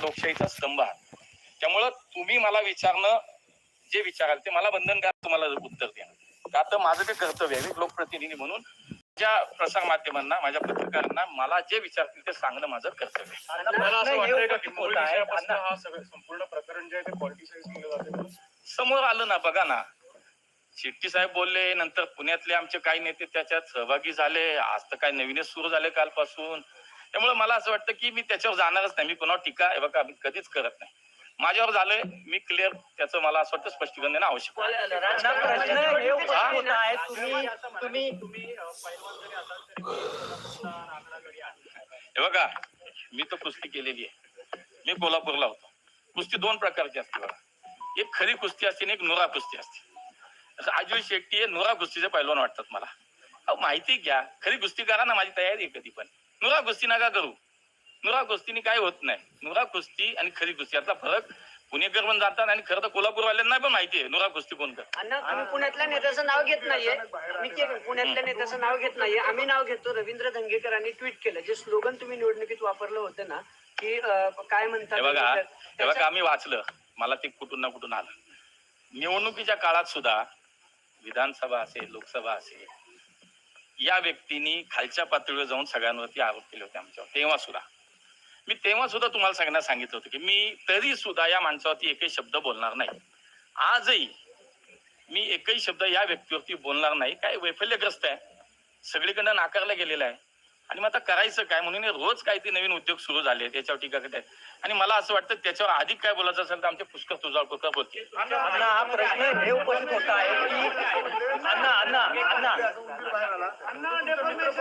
लोकशाहीचा स्तंभ आहात त्यामुळं तुम्ही मला विचारणं जे विचाराल ते मला बंधनकार तुम्हाला उत्तर देणं का तर माझं ते कर्तव्य आहे एक लोकप्रतिनिधी म्हणून ज्या प्रसार माध्यमांना माझ्या पत्रकारांना मला जे विचारतील ते सांगणं माझं कर्तव्य आहे. हे हा समोर आलं ना बघा ना. शेट्टी साहेब बोलले नंतर पुण्यातले आमचे काही नेते त्याच्यात सहभागी झाले. आज तर काय नवीनच सुरू झाले कालपासून. त्यामुळे मला असं वाटतं की मी त्याच्यावर जाणारच नाही. मी कोणावर टीका हे बघा मी कधीच करत नाही. माझ्यावर झालंय मी क्लिअर त्याचं मला असं वाटतं स्पष्टीकरण देणं आवश्यक आहे. अण्णा, प्रश्न हे हे बघा मी तर कुस्ती केलेली आहे. मी कोल्हापूरला होतो. कुस्ती दोन प्रकारची असते बघा. एक खरी कुस्ती असते आणि एक नुरा कुस्ती असते. राजू शेट्टी हे नुरा कुस्तीचे पैलवान वाटतात मला. अहो माहिती घ्या. खरी कुस्ती करा ना माझी तयारी आहे कधी पण नुरा कुस्ती नका करू? नुरा कुस्तीने काय होत नाही. नुरा कुस्ती आणि खरी कुस्ती यातला फरक पुणेकर पण जातात आणि खरं तर कोल्हापूरवाल्यांना पण माहिती आहे नुरा कुस्ती कोण अण्णा तुम्ही पुण्यातल्या नेत्याचं नाव घेत नाहीये. मी पुण्यातल्या नेत्याचं नाव घेत नाहीये. आम्ही नाव घेतो. रवींद्र धंगेकरांनी ट्विट केलं. जे स्लोगन तुम्ही निवडणुकीत वापरलं होतं ना की अं, काय म्हणतात हे बघा हे बघा आम्ही वाचलं. मला ते कुठून ना कुठून आलं. निवडणुकीच्या काळात सुद्धा विधानसभा असेल लोकसभा असेल या व्यक्तीने खालच्या पातळीवर जाऊन सगळ्यांवरती आरोप केले होते आमच्यावर. तेव्हा सुद्धा. मी तेव्हा सुद्धा तुम्हाला सगळ्यांना सांगितलं होतं की मी तरी सुद्धा या माणसावरती एकही शब्द बोलणार नाही. आजही मी एकही शब्द या व्यक्तीवरती बोलणार नाही. काय वैफल्यग्रस्त आहे. सगळीकडनं नाकारला गेलेला आहे. आणि मग आता करायचं काय? म्हणून रोज काही ते नवीन उद्योग सुरू झाले त्याच्यावर टीका करत आणि मला असं वाटतं त्याच्यावर अधिक काय बोलायचं असेल तर आमचे पुष्कर तुळजापूरकर बोलते अण्णा हा प्रश्न हे उपस्थित होता आहे की अण्णा अण्णा अण्णा तुम्ही सांगाल का जेव्हा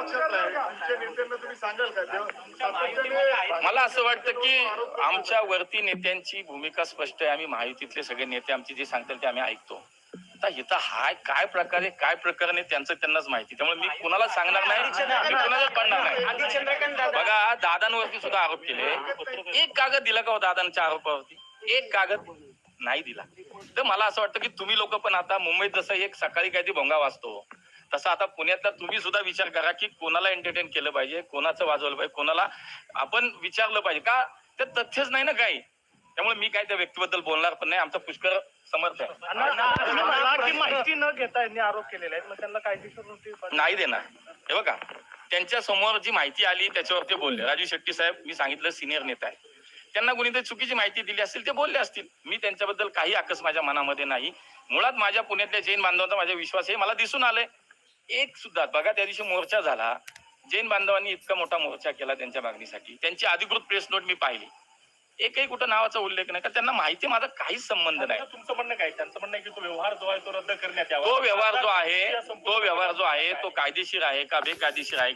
मला असं वाटतं की आमच्या वरती नेत्यांची भूमिका स्पष्ट आहे. आम्ही महायुतीतले सगळे नेते आमचे जे सांगतात ते आम्ही ऐकतो. आता इथं हाय काय प्रकारे काय प्रकरण आहे त्यांचं त्यांनाच माहिती. त्यामुळे मी कुणाला सांगणार नाही मी कुणालाच पडणार नाही. बघा दादांवरती सुद्धा आरोप केले. एक कागद दिला का हो दादांच्या आरोपावरती? एक कागद नाही दिला. तर मला असं वाटतं की तुम्ही लोक पण आता मुंबईत जसं एक सकाळी काहीतरी भोंगा वाजतो. तसं आता पुण्यातला तुम्ही सुद्धा विचार करा की कोणाला एंटरटेन केलं पाहिजे कोणाचं वाजवलं पाहिजे कोणाला आपण विचारलं पाहिजे. का ते तथ्यच नाही ना काही? त्यामुळे मी काय त्या व्यक्तीबद्दल बोलणार पण नाही. आमचा पुष्कर समर्थ आहे. माहिती न घेता यांनी आरोप केलेले आहेत. मग त्यांना कायदेशीर नोटीस नाही देणार. हे बघा त्यांच्यासमोर जी माहिती आली त्याच्यावर ते बोलले. राजू शेट्टी साहेब मी सांगितलं सिनियर नेता आहे. त्यांना कोणीतरी चुकीची माहिती दिली असेल ते बोलले असतील. मी त्यांच्याबद्दल काही आकस माझ्या मनामध्ये नाही. मुळात माझ्या पुण्यातल्या जैन बांधवांचा माझा विश्वास आहे मला दिसून आलंय. एक सुद्धा बघा त्या दिवशी मोर्चा झाला. जैन बांधवांनी इतका मोठा मोर्चा केला त्यांच्या मागणीसाठी. त्यांची अधिकृत प्रेस नोट मी पाहिली. एकही कुठं नावाचा उल्लेख नाही का त्यांना माहिती माझा काहीच संबंध नाही. तुमचं म्हणणं काय? त्यांचं म्हणणं आहे की तो व्यवहार जो आहे तो रद्द करण्यात यावा. तो व्यवहार जो आहे तो व्यवहार जो आहे तो कायदेशीर आहे का बेकायदेशीर आहे?